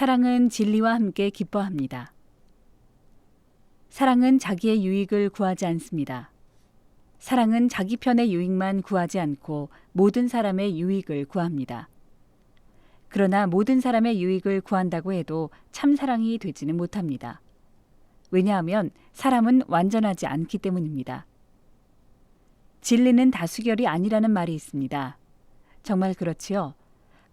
사랑은 진리와 함께 기뻐합니다. 사랑은 자기의 유익을 구하지 않습니다. 사랑은 자기 편의 유익만 구하지 않고 모든 사람의 유익을 구합니다. 그러나 모든 사람의 유익을 구한다고 해도 참 사랑이 되지는 못합니다. 왜냐하면 사람은 완전하지 않기 때문입니다. 진리는 다수결이 아니라는 말이 있습니다. 정말 그렇지요.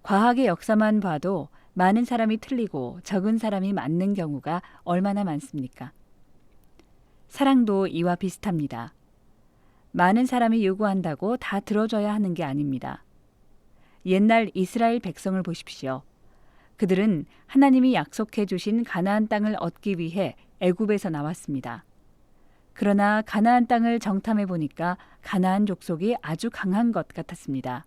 과학의 역사만 봐도 많은 사람이 틀리고 적은 사람이 맞는 경우가 얼마나 많습니까? 사랑도 이와 비슷합니다. 많은 사람이 요구한다고 다 들어줘야 하는 게 아닙니다. 옛날 이스라엘 백성을 보십시오. 그들은 하나님이 약속해 주신 가나안 땅을 얻기 위해 애굽에서 나왔습니다. 그러나 가나안 땅을 정탐해 보니까 가나안 족속이 아주 강한 것 같았습니다.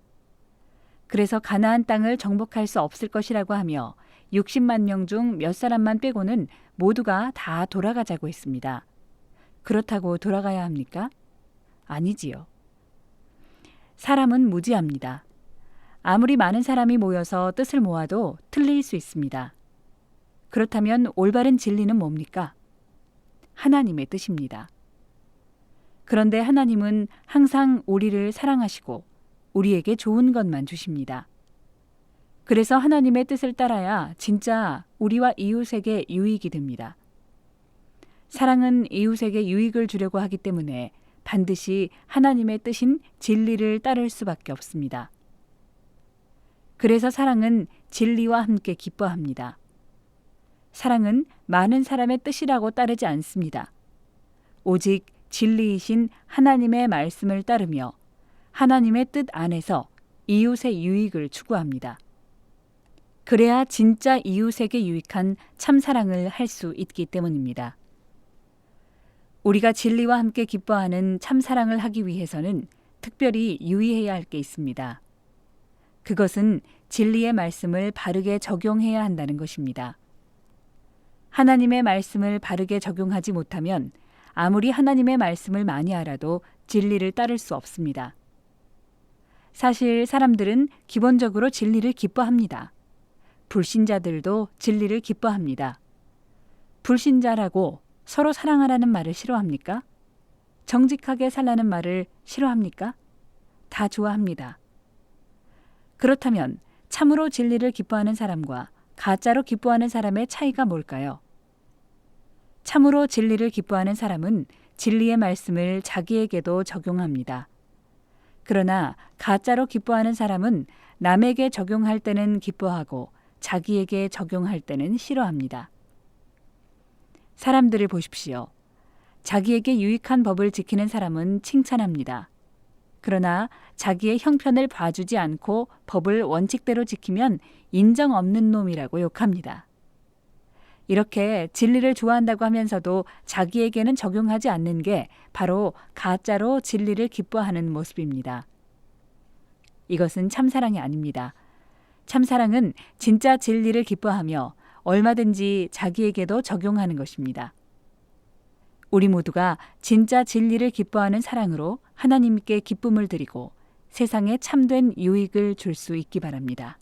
그래서 가나안 땅을 정복할 수 없을 것이라고 하며 60만 명 중 몇 사람만 빼고는 모두가 다 돌아가자고 했습니다. 그렇다고 돌아가야 합니까? 아니지요. 사람은 무지합니다. 아무리 많은 사람이 모여서 뜻을 모아도 틀릴 수 있습니다. 그렇다면 올바른 진리는 뭡니까? 하나님의 뜻입니다. 그런데 하나님은 항상 우리를 사랑하시고 우리에게 좋은 것만 주십니다. 그래서 하나님의 뜻을 따라야 진짜 우리와 이웃에게 유익이 됩니다. 사랑은 이웃에게 유익을 주려고 하기 때문에 반드시 하나님의 뜻인 진리를 따를 수밖에 없습니다. 그래서 사랑은 진리와 함께 기뻐합니다. 사랑은 많은 사람의 뜻이라고 따르지 않습니다. 오직 진리이신 하나님의 말씀을 따르며 하나님의 뜻 안에서 이웃의 유익을 추구합니다. 그래야 진짜 이웃에게 유익한 참사랑을 할 수 있기 때문입니다. 우리가 진리와 함께 기뻐하는 참사랑을 하기 위해서는 특별히 유의해야 할 게 있습니다. 그것은 진리의 말씀을 바르게 적용해야 한다는 것입니다. 하나님의 말씀을 바르게 적용하지 못하면 아무리 하나님의 말씀을 많이 알아도 진리를 따를 수 없습니다. 사실 사람들은 기본적으로 진리를 기뻐합니다. 불신자들도 진리를 기뻐합니다. 불신자라고 서로 사랑하라는 말을 싫어합니까? 정직하게 살라는 말을 싫어합니까? 다 좋아합니다. 그렇다면 참으로 진리를 기뻐하는 사람과 가짜로 기뻐하는 사람의 차이가 뭘까요? 참으로 진리를 기뻐하는 사람은 진리의 말씀을 자기에게도 적용합니다. 그러나 가짜로 기뻐하는 사람은 남에게 적용할 때는 기뻐하고 자기에게 적용할 때는 싫어합니다. 사람들을 보십시오. 자기에게 유익한 법을 지키는 사람은 칭찬합니다. 그러나 자기의 형편을 봐주지 않고 법을 원칙대로 지키면 인정 없는 놈이라고 욕합니다. 이렇게 진리를 좋아한다고 하면서도 자기에게는 적용하지 않는 게 바로 가짜로 진리를 기뻐하는 모습입니다. 이것은 참사랑이 아닙니다. 참사랑은 진짜 진리를 기뻐하며 얼마든지 자기에게도 적용하는 것입니다. 우리 모두가 진짜 진리를 기뻐하는 사랑으로 하나님께 기쁨을 드리고 세상에 참된 유익을 줄 수 있기 바랍니다.